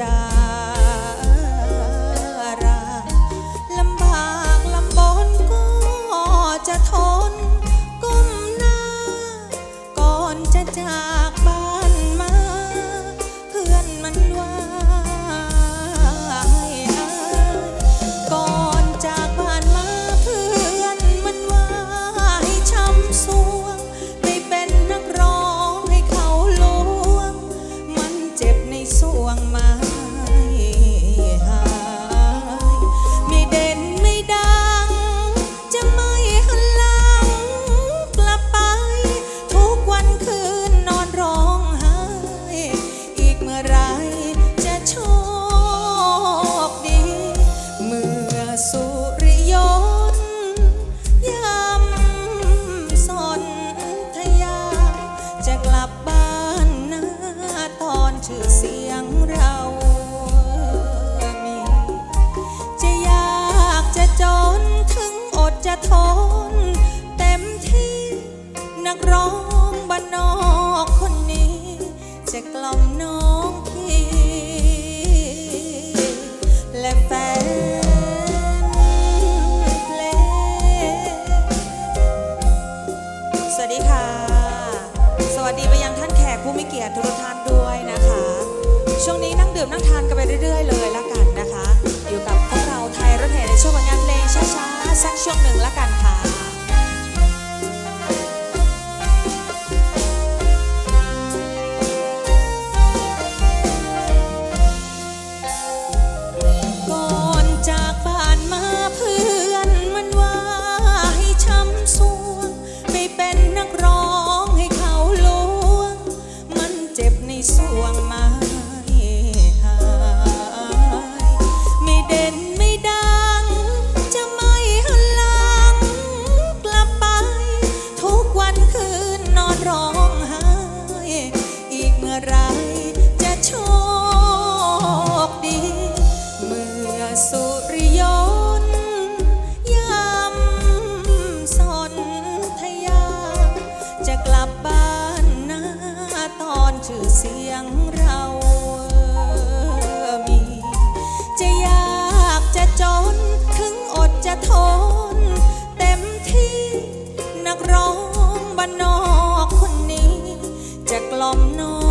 verdad. ดีค่ะ สวัสดีไปยังท่านแขกผู้มีเกียรติทุกท่านด้วยนะคะ ช่วงนี้นั่งดื่มนั่งทานกันไปเรื่อยๆ เลยละกันนะคะ อยู่กับพวกเราไทยรถแห่ในช่วงผลงานเพลงช้าๆสักช่วงหนึ่งละกัน ไรจะโชคดี เมื่อสุริยนยำสนทยา จะกลับบ้านนาตอนชื่อเสียงเรามี จะยากจะจนถึงอดจะทน เต็มที่นักร้องบ้านนอกคนนี้ จะกล่อมนอน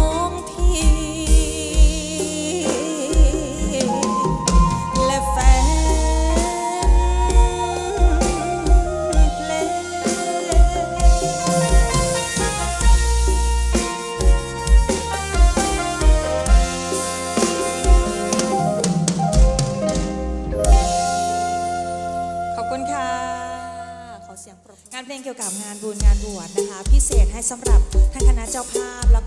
ให้สำหรับท่านคณะเจ้าภาพแล้ว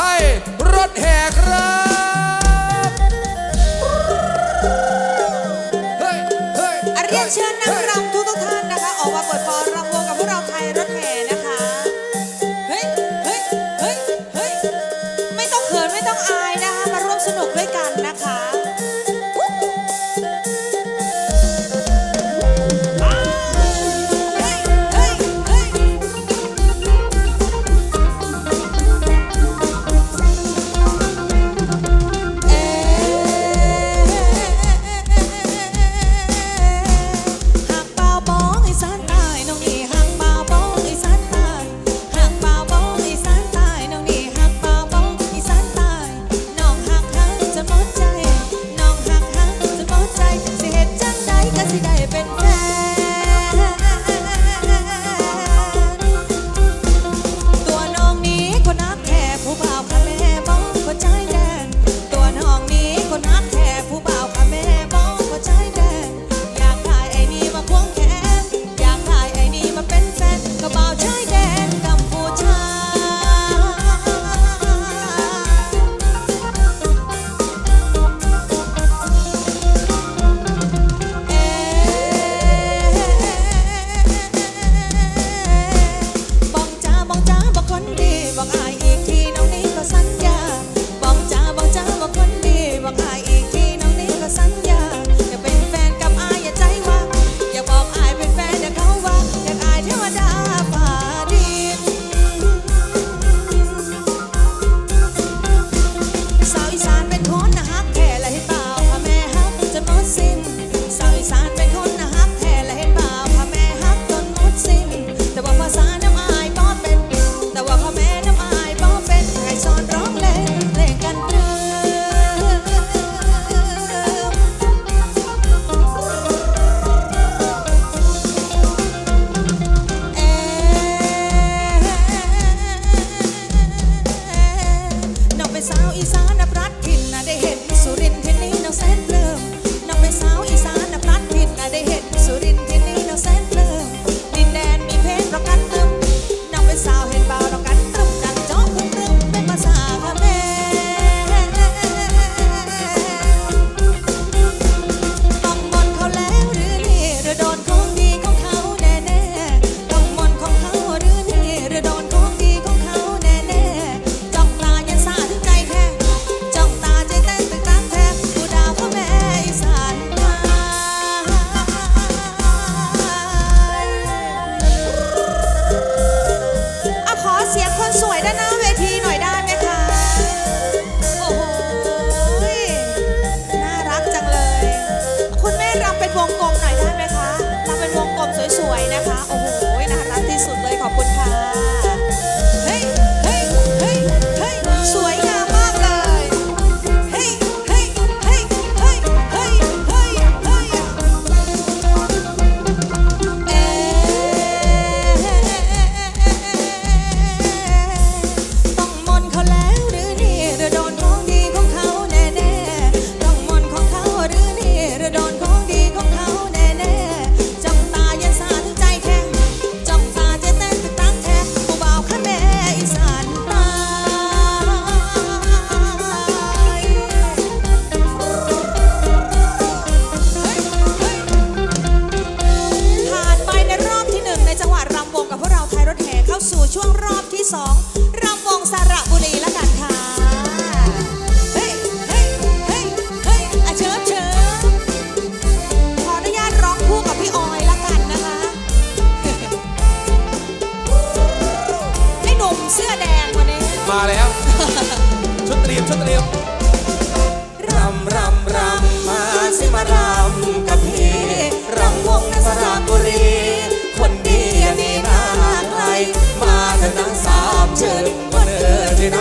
ไทยรถแห่ครับ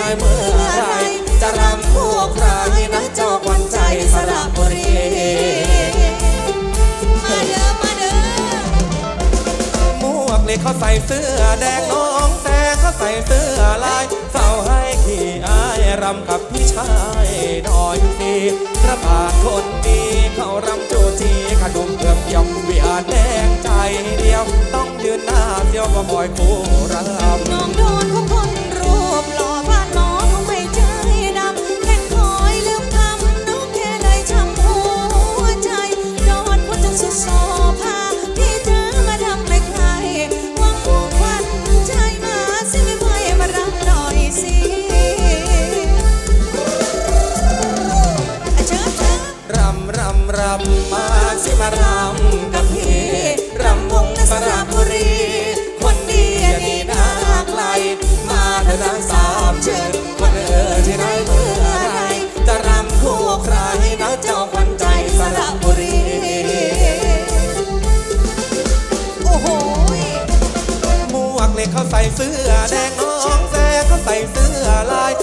ายเมื่อไรจะรำพวกใครนะเจ้าวันใจสระบุรีมาเด้อมาเด้อหมวกเลยเขาใส่เสื้อแดงน้องแตงเขาใส่เสื้อลายเศร้าให้ขี่อายรำกับพี่ชายดอยสีพระบาทคนดีเขารำโจจีขนมเพื่มยำเวียแดงใจเดียว ต้องยืนหน้าเดียวก็บอยคู่รำ รำมาสิมารำกับพี่รำวงสระบุรี คนดีนี่นาไกล มาเถอะนะสามเชิญคนเออที่ไหนเมื่อไรจะรำคู่ใครนะเจ้าขวัญใจสระบุรี โอ้โหหมวกเหล็กเขาใส่เสื้อแดงน้องแซเขาใส่เสื้อลาย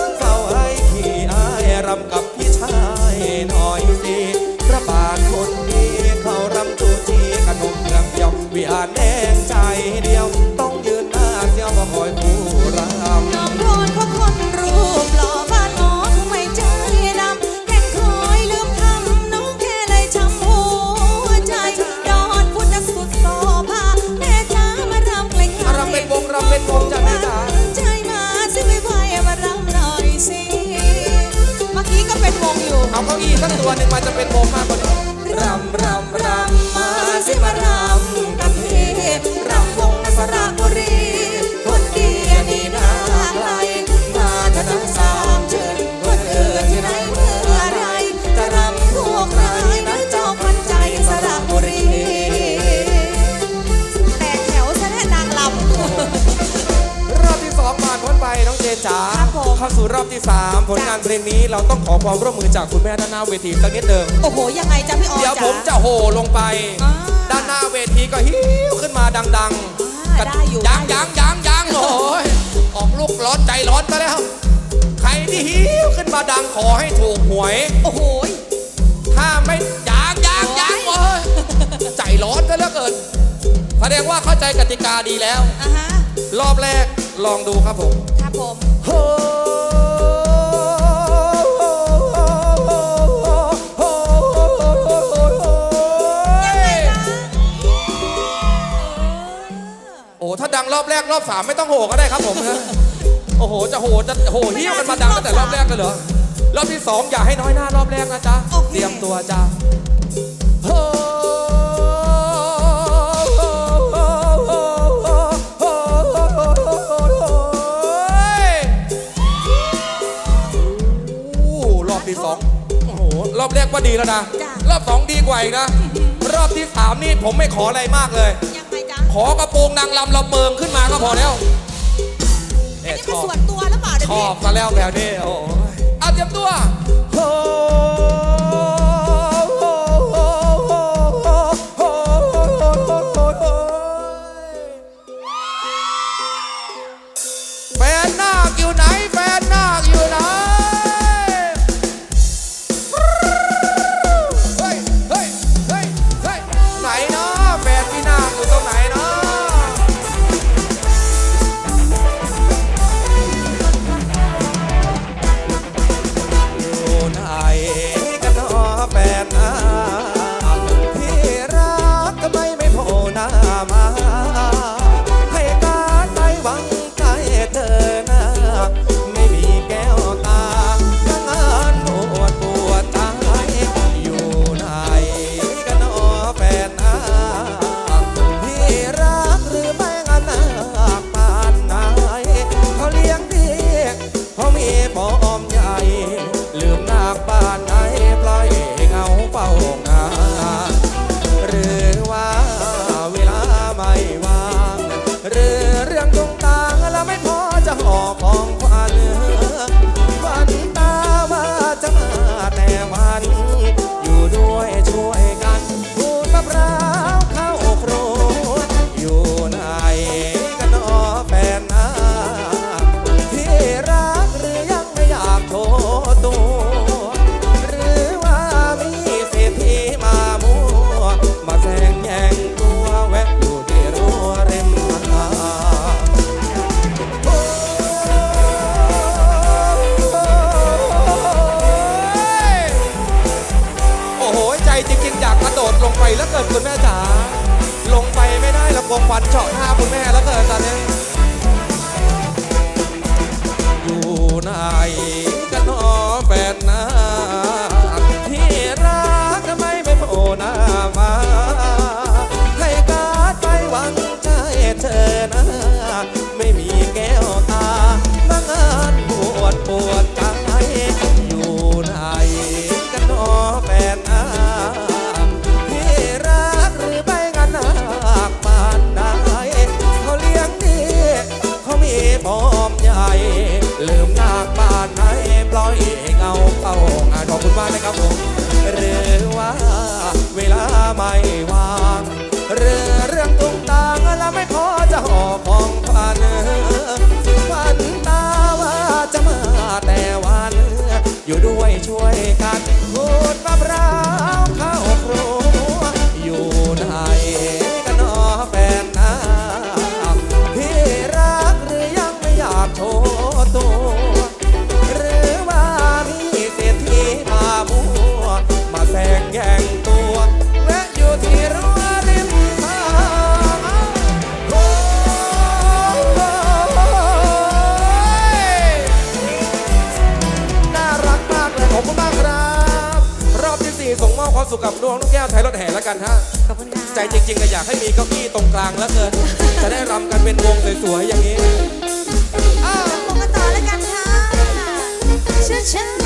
เพลงนี้เราต้องขอความร่วมมือจากคุณแม่ด้านหน้าเวทีสักนิดหนึ่งำโอ้โห ยังไงจ๊ะพี่ออเดี๋ยวจ๋าผมจะโห่ลงไป อ่าด้านหน้าเวทีก็ฮิ้วขึ้นมาดังอ่าได้อยู่ยังยังยังยังโอ้ยออกลูกร้อนใจร้อนซะแล้ว ใครที่ฮิ้วขึ้นมาดังขอให้ถูกหวย โอ้โห ถ้าไม่ยังยังยังโอ้ยใจร้อนซะเหลือเกินแสดงว่าเข้าใจกติกาดีแล้ว อะฮะ รอบแรกลองดูครับผม ครับผมโอ้ ดังรอบแรกรอบสามไม่ต้องโหก็ได้ครับผมนะโอ้โหจะโหจะโหเฮี้ยวกันมาดังตั้งแต่รอบแรกเลยเหรอรอบที่สองอย่าให้น้อยหน้ารอบแรกนะจ๊ะเตรียมตัวจ้ะโอ้โอ้รอบที่สองโอ้โห รอบแรกว่าดีแล้วนะ จ้ะ รอบสองดีกว่าอีกนะ รอบที่สามนี่ผมไม่ขออะไรมากเลยยังไงจ๊ะ ขอกระโปรงนางลำลำเมิงขึ้นมาก็พอแล้วอันเอ๊ะนี้ชเป็นอบส่วนตัวหรือเปล่าเดี๋ยวชอพี่บซะแล้วแบบนี้โอ้ยเอาเตรียมตัว ห ฟันเฉาะหน้าคุณแม่แล้วเกิดตอนนี้ ไม่ว่า กันฮะ ขอบคุณใจจริงๆก็อยากให้มีเก้าอี้ตรงกลางแล้วเกิน จะได้รำกันเป็นวงสวยๆอย่างนี้ อ้าวปต่อแล้วกันค่ะเชื่